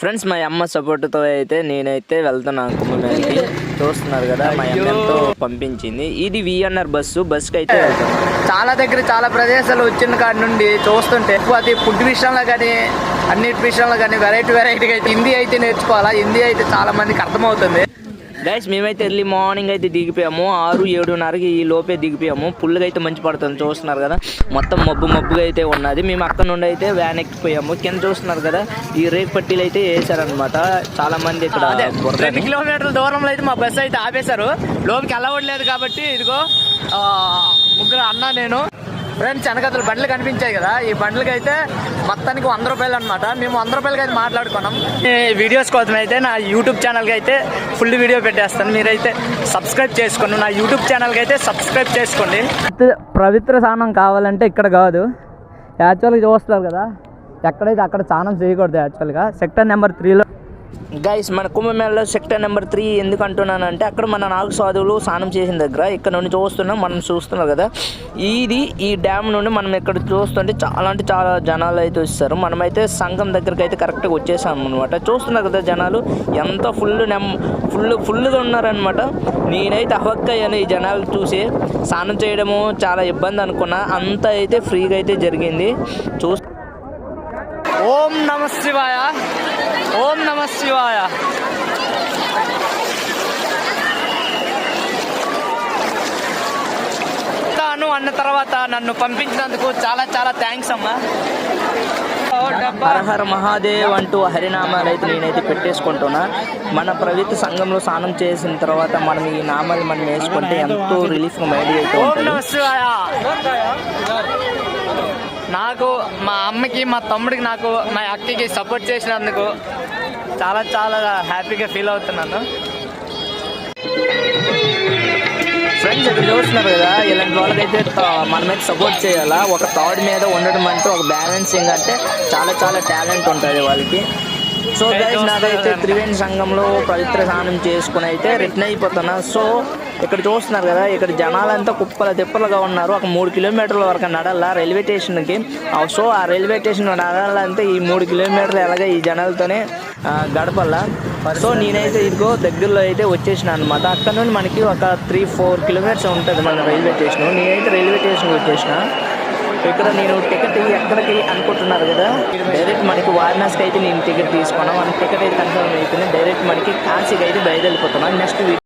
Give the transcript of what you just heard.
Friends మా అమ్మ సపోర్ట్తో అయితే నేనైతే వెళ్తున్నాను కుంభమేళకి చూస్తున్నారు కదా మా అమ్మ ఎంతో పంపించింది. ఇది విఎన్ఆర్ బస్సు బస్కి అయితే చాలా దగ్గర చాలా ప్రదేశాలు వచ్చిన కాడి నుండి చూస్తుంటే ఎక్కువ అది ఫుడ్ విషయంలో కానీ అన్నిటి విషయంలో కానీ వెరైటీ వెరైటీగా అయితే హిందీ అయితే నేర్చుకోవాలా? హిందీ అయితే చాలా మందికి అర్థమవుతుంది. గైస్ మేమైతే ఎర్లీ మార్నింగ్ అయితే దిగిపోయాము. ఆరు ఏడున్నరకి ఈ లోపే దిగిపోయాము. పుల్లుగా అయితే మంచి పడుతుంది. చూస్తున్నారు కదా? మొత్తం మబ్బు మబ్బుగా అయితే ఉన్నది. మేము అక్కడ నుండి అయితే వ్యాన్ ఎక్కిపోయాము. కింద చూస్తున్నారు కదా? ఈ రేక్ పట్టీలు అయితే వేసారనమాట చాలా మంది ఇక్కడ. రెండు కిలోమీటర్ల దూరంలో అయితే మా బస్సు అయితే ఆపేశారు. లోపలికి వెళ్ళవట్లేదు కాబట్టి ఇదిగో ముగ్గురు అన్న నేను. ఫ్రెండ్స్ వెనకతలు బండ్లు కనిపించాయి కదా. ఈ బండ్లకి అయితే మొత్తానికి వంద రూపాయలు అనమాట మేము వంద రూపాయలకి అయితే మాట్లాడుకున్నాం. ఈ వీడియోస్ కోసం అయితే నా యూట్యూబ్ ఛానల్కి అయితే ఫుల్ వీడియో పెట్టేస్తాను. మీరైతే సబ్స్క్రైబ్ చేసుకోండి. నా యూట్యూబ్ ఛానల్కి అయితే సబ్స్క్రైబ్ చేసుకోండి. పవిత్ర స్నానం కావాలంటే ఇక్కడ కాదు. యాక్చువల్గా చూస్తారు కదా. ఎక్కడైతే అక్కడ స్నానం చేయకూడదు యాక్చువల్గా. సెక్టర్ నెంబర్ త్రీలో గైస్ మన కుంభమేళలో సెక్టర్ నెంబర్ త్రీ ఎందుకు అంటున్నానంటే అక్కడ మన నాలుగు సాధువులు స్నానం చేసిన దగ్గర ఇక్కడ నుండి చూస్తున్నాం మనం చూస్తున్నాం కదా. ఇది ఈ డ్యామ్ నుండి మనం ఇక్కడ చూస్తుంటే చాలా అంటే చాలా జనాలు అయితే వస్తారు. మనమైతే సంఘం దగ్గరికి అయితే కరెక్ట్గా వచ్చేసాం అనమాట చూస్తున్నారు కదా జనాలు ఎంత ఫుల్ నెమ్ ఫుల్ ఫుల్గా ఉన్నారనమాట నేనైతే అవక్కయ్యాను ఈ జనాలు చూసి స్నానం చేయడము చాలా ఇబ్బంది అనుకున్నా. అంత అయితే ఫ్రీగా అయితే జరిగింది. చూ ఓం నమ శివాయ. ఓం నమ శివాయ. తాను అన్న తర్వాత నన్ను పంపించినందుకు చాలా చాలా థ్యాంక్స్ అమ్మా. ఓ డబ్బా. హర హర మహాదేవ్ అంటూ హరినామాలు అయితే నేనైతే పెట్టేసుకుంటున్నా. మన ప్రవృత్తి సంఘంలో స్నానం చేసిన తర్వాత మనం ఈ నామాలు మనం వేసుకుంటే ఎంతో రిలీఫ్ మైండ్ అయితే ఉంటుంది. నాకు మా అమ్మకి మా తమ్ముడికి నాకు మా అక్కకి సపోర్ట్ చేసినందుకు చాలా చాలా హ్యాపీగా ఫీల్ అవుతున్నాను. ఫ్రెండ్స్ ఇక్కడ చూస్తున్నారు కదా ఇలాంటి వాళ్ళకైతే త- మనమైతే సపోర్ట్ చేయాలా? ఒక థాట్ మీద ఉండడం అంటే ఒక బ్యాలెన్సింగ్ అంటే చాలా చాలా టాలెంట్ ఉంటుంది వాళ్ళకి. సో గైస్ నాకైతే త్రివేణి సంఘంలో పవిత్ర స్నానం చేసుకుని అయితే రిటర్న్ అయిపోతున్నా. సో ఇక్కడ చూస్తున్నారు కదా ఇక్కడ జనాలంతా కుప్పల తిప్పలుగా ఉన్నారు. ఒక మూడు కిలోమీటర్ల వరకు నడాల రైల్వే స్టేషన్కి. సో ఆ రైల్వే స్టేషన్ నడాలంటే ఈ మూడు కిలోమీటర్లు ఎలాగ ఈ జనాలతోనే గడపల్లా. సో నేనైతే ఇదిగో దగ్గరలో అయితే వచ్చేసిన అనమాట అక్కడ నుండి మనకి ఒక త్రీ ఫోర్ కిలోమీటర్స్ ఉంటుంది మన రైల్వే స్టేషన్. నేనైతే రైల్వే స్టేషన్కి వచ్చేసిన. ఇక్కడ నేను టికెట్ ఎక్కడికి అనుకుంటున్నారు కదా? డైరెక్ట్ మనకి వారణాసికి అయితే నేను టికెట్ తీసుకున్నాను మన టికెట్ అయితే కన్ఫర్మ్ అయిపోయింది. డైరెక్ట్ మనకి కాశీకి అయితే బయలుదేరిపోతున్నాను నెక్స్ట్ వీక్